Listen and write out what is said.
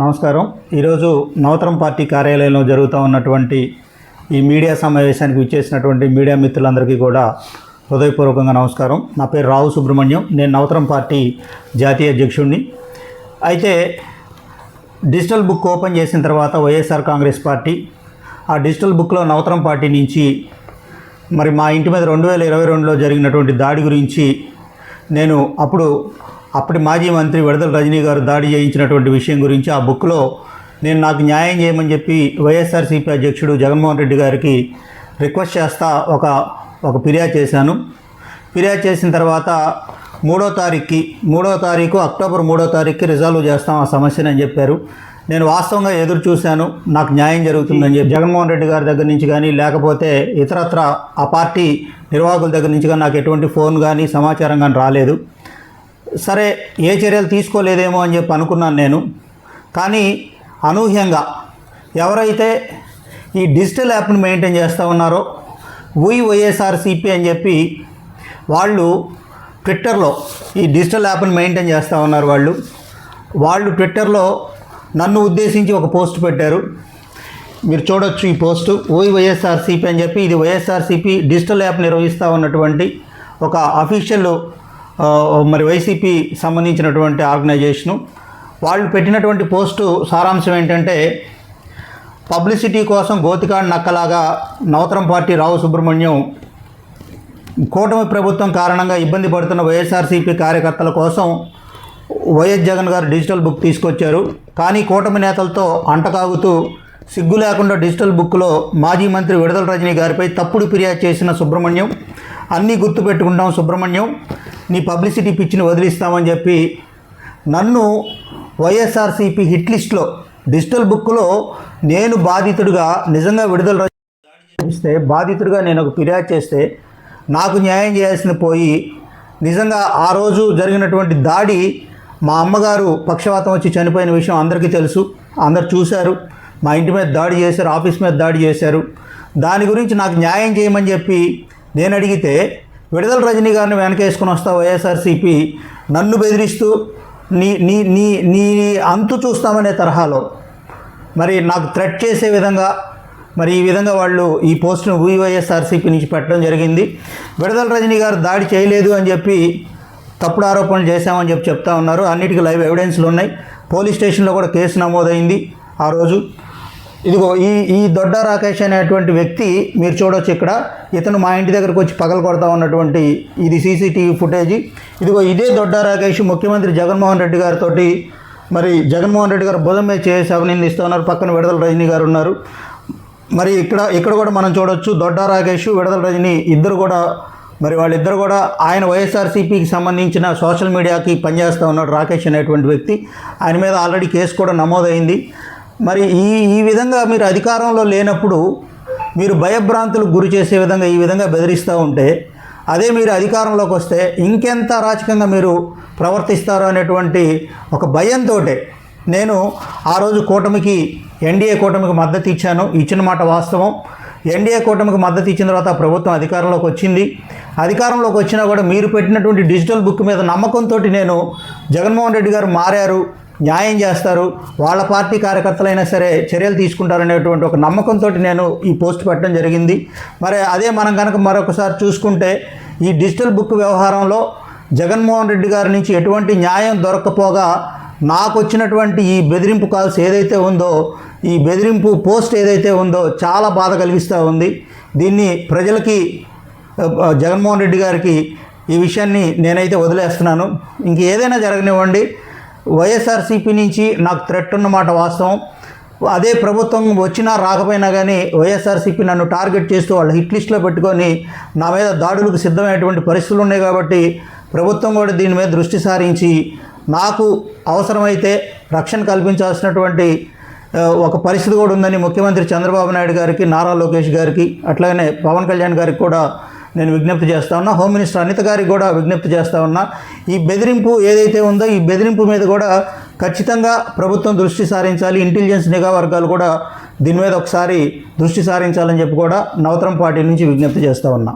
నమస్కారం. ఈరోజు నవతరం పార్టీ కార్యాలయంలో జరుగుతూ ఉన్నటువంటి ఈ మీడియా సమావేశానికి విచ్చేసినటువంటి మీడియా మిత్రులందరికీ కూడా హృదయపూర్వకంగా నమస్కారం. నా పేరు రావు సుబ్రహ్మణ్యం. నేను నవతరం పార్టీ జాతీయ అధ్యక్షుడిని అయితే డిజిటల్ బుక్ ఓపెన్ చేసిన తర్వాత వైఎస్ఆర్ కాంగ్రెస్ పార్టీ ఆ డిజిటల్ బుక్లో నవతరం పార్టీ నుంచి మరి మా ఇంటి మీద రెండు వేల ఇరవై రెండులో జరిగినటువంటి దాడి గురించి నేను అప్పుడు అప్పటి మాజీ మంత్రి విడదల రజనీ గారు దాడి చేయించినటువంటి విషయం గురించి ఆ బుక్లో నేను నాకు న్యాయం చేయమని చెప్పి వైఎస్ఆర్సీపీ అధ్యక్షుడు జగన్మోహన్ రెడ్డి గారికి రిక్వెస్ట్ చేస్తా ఒక ఒక ఫిర్యాదు చేశాను. ఫిర్యాదు చేసిన తర్వాత మూడో తారీఖుకి మూడో తారీఖు అక్టోబర్ మూడో తారీఖుకి రిజాల్వ్ చేస్తాం ఆ సమస్యని అని చెప్పారు. నేను వాస్తవంగా ఎదురు చూశాను నాకు న్యాయం జరుగుతుందని చెప్పి. జగన్మోహన్ రెడ్డి గారి దగ్గర నుంచి కానీ లేకపోతే ఇతరత్ర ఆ పార్టీ నిర్వాహకుల దగ్గర నుంచి కానీ నాకు ఎటువంటి ఫోన్ కానీ సమాచారం కానీ రాలేదు. సరే ఏ చర్యలు తీసుకోలేదేమో అని చెప్పి అనుకున్నాను నేను. కానీ అనూహ్యంగా ఎవరైతే ఈ డిజిటల్ యాప్ని మెయింటైన్ చేస్తూ ఉన్నారో ఉయ్ వైఎస్ఆర్సిపి అని చెప్పి వాళ్ళు ట్విట్టర్లో ఈ డిజిటల్ యాప్ని మెయింటైన్ చేస్తూ ఉన్నారు వాళ్ళు. వాళ్ళు ట్విట్టర్లో నన్ను ఉద్దేశించి ఒక పోస్ట్ పెట్టారు. మీరు చూడొచ్చు ఈ పోస్టు ఓయి వైఎస్ఆర్సీపీ అని చెప్పి ఇది వైఎస్ఆర్సీపీ డిజిటల్ యాప్ నిర్వహిస్తూ ఉన్నటువంటి ఒక అఫీషియల్ మరి వైసీపీ సంబంధించినటువంటి ఆర్గనైజేషను వాళ్ళు పెట్టినటువంటి పోస్టు సారాంశం ఏంటంటే పబ్లిసిటీ కోసం గోతికాడ్ నక్కలాగా నవతరం పార్టీ రావు సుబ్రహ్మణ్యం కూటమి ప్రభుత్వం కారణంగా ఇబ్బంది పడుతున్న వైఎస్ఆర్సీపీ కార్యకర్తల కోసం వైఎస్ జగన్ గారు డిజిటల్ బుక్ తీసుకొచ్చారు. కానీ కూటమి నేతలతో అంటకాగుతూ సిగ్గు లేకుండా డిజిటల్ బుక్లో మాజీ మంత్రి విడుదల రజనీ గారిపై తప్పుడు ఫిర్యాదు చేసిన సుబ్రహ్మణ్యం అన్నీ గుర్తుపెట్టుకుంటాం సుబ్రహ్మణ్యం నీ పబ్లిసిటీ పిచ్చిని వదిలిస్తామని చెప్పి నన్ను వైఎస్ఆర్సీపీ హిట్ లిస్ట్లో డిజిటల్ బుక్లో నేను బాధితుడిగా నిజంగా విడుదల చేస్తే బాధితుడిగా నేను ఒక ఫిర్యాదు చేస్తే నాకు న్యాయం చేయాల్సిన పోయి నిజంగా ఆ రోజు జరిగినటువంటి దాడి మా అమ్మగారు పక్షవాతం వచ్చి చనిపోయిన విషయం అందరికీ తెలుసు అందరు చూశారు. మా ఇంటి మీద దాడి చేశారు ఆఫీస్ మీద దాడి చేశారు. దాని గురించి నాకు న్యాయం చేయమని చెప్పి నేను అడిగితే విడుదల రజనీ గారిని వెనకేసుకుని వస్తా వైఎస్ఆర్సీపీ నన్ను బెదిరిస్తూ నీ నీ నీ నీ అంతు చూస్తామనే తరహాలో. మరి నాకు థ్రెట్ చేసే విధంగా మరి ఈ విధంగా వాళ్ళు ఈ పోస్టును వైఎస్ఆర్సీపీ నుంచి పెట్టడం జరిగింది. విడుదల రజనీ గారు దాడి చేయలేదు అని చెప్పి తప్పుడు ఆరోపణలు చేశామని చెప్పి చెప్తా ఉన్నారు. అన్నిటికీ లైవ్ ఎవిడెన్స్లు ఉన్నాయి. పోలీస్ స్టేషన్లో కూడా కేసు నమోదైంది ఆ రోజు. ఇదిగో ఈ ఈ దొడ్డ రాకేష్ అనేటువంటి వ్యక్తి మీరు చూడొచ్చు ఇక్కడ. ఇతను మా ఇంటి దగ్గరకు వచ్చి పగల కొడతా ఉన్నటువంటి ఇది సీసీటీవీ ఫుటేజ్. ఇదిగో ఇదే దొడ్డ రాకేష్ ముఖ్యమంత్రి జగన్మోహన్ రెడ్డి గారితో మరి జగన్మోహన్ రెడ్డి గారు భుజం మీద చేసి అభినందిస్తూ ఉన్నారు పక్కన విడదల రజనీ గారు ఉన్నారు. మరి ఇక్కడ ఇక్కడ కూడా మనం చూడొచ్చు దొడ్డ రాకేష్ విడుదల రజని ఇద్దరు కూడా. మరి వాళ్ళిద్దరు కూడా ఆయన వైఎస్ఆర్సీపీకి సంబంధించిన సోషల్ మీడియాకి పనిచేస్తూ ఉన్నాడు రాకేష్ అనేటువంటి వ్యక్తి. ఆయన మీద ఆల్రెడీ కేసు కూడా నమోదైంది. మరి ఈ ఈ విధంగా మీరు అధికారంలో లేనప్పుడు మీరు భయభ్రాంతులకు గురి చేసే విధంగా ఈ విధంగా బెదిరిస్తూ ఉంటే అదే మీరు అధికారంలోకి వస్తే ఇంకెంత అరాచకంగా మీరు ప్రవర్తిస్తారు అనేటువంటి ఒక భయంతో నేను ఆ రోజు కూటమికి ఎన్డీఏ కూటమికి మద్దతు ఇచ్చాను. ఇచ్చిన మాట వాస్తవం. ఎన్డీఏ కూటమికి మద్దతు ఇచ్చిన తర్వాత ప్రభుత్వం అధికారంలోకి వచ్చింది. అధికారంలోకి వచ్చినా కూడా మీరు పెట్టినటువంటి డిజిటల్ బుక్ మీద నమ్మకంతో నేను జగన్మోహన్ రెడ్డి గారు మారారు. న్యాయం చేస్తారు వాళ్ళ పార్టీ కార్యకర్తలైనా సరే చర్యలు తీసుకుంటారనేటువంటి ఒక నమ్మకంతో నేను ఈ పోస్ట్ పెట్టడం జరిగింది. మరి అదే మనం కనుక మరొకసారి చూసుకుంటే ఈ డిజిటల్ బుక్ వ్యవహారంలో జగన్మోహన్ రెడ్డి గారి నుంచి ఎటువంటి న్యాయం దొరకపోగా నాకు వచ్చినటువంటి ఈ బెదిరింపు కాల్స్ ఏదైతే ఉందో ఈ బెదిరింపు పోస్ట్ ఏదైతే ఉందో చాలా బాధ కలిగిస్తూ ఉంది. దీన్ని ప్రజలకి జగన్మోహన్ రెడ్డి గారికి ఈ విషయాన్ని నేనైతే వదిలేస్తున్నాను. ఇంక ఏదైనా జరగనివ్వండి. వైఎస్ఆర్సీపీ నుంచి నాకు థ్రెట్ ఉన్నమాట వాస్తవం. అదే ప్రభుత్వం వచ్చినా రాకపోయినా కానీ వైఎస్ఆర్సీపీ నన్ను టార్గెట్ చేస్తూ వాళ్ళ హిట్ లిస్ట్లో పెట్టుకొని నా మీద దాడులకు సిద్ధమైనటువంటి పరిస్థితులు ఉన్నాయి కాబట్టి ప్రభుత్వం కూడా దీని మీద దృష్టి సారించి నాకు అవసరమైతే రక్షణ కల్పించాల్సినటువంటి ఒక పరిస్థితి కూడా ఉందని ముఖ్యమంత్రి చంద్రబాబు నాయుడు గారికి నారా లోకేష్ గారికి అట్లాగనే పవన్ కళ్యాణ్ గారికి కూడా నేను విజ్ఞప్తి చేస్తా ఉన్నా. హోమ్ మినిస్టర్ అనిత గారికి కూడా విజ్ఞప్తి చేస్తా ఉన్నా. ఈ బెదిరింపు ఏదైతే ఉందో ఈ బెదిరింపు మీద కూడా ఖచ్చితంగా ప్రభుత్వం దృష్టి సారించాలి. ఇంటెలిజెన్స్ నిఘా వర్గాలు కూడా దీని మీద ఒకసారి దృష్టి సారించాలని చెప్పి కూడా నవతరం పార్టీ నుంచి విజ్ఞప్తి చేస్తూ ఉన్నా.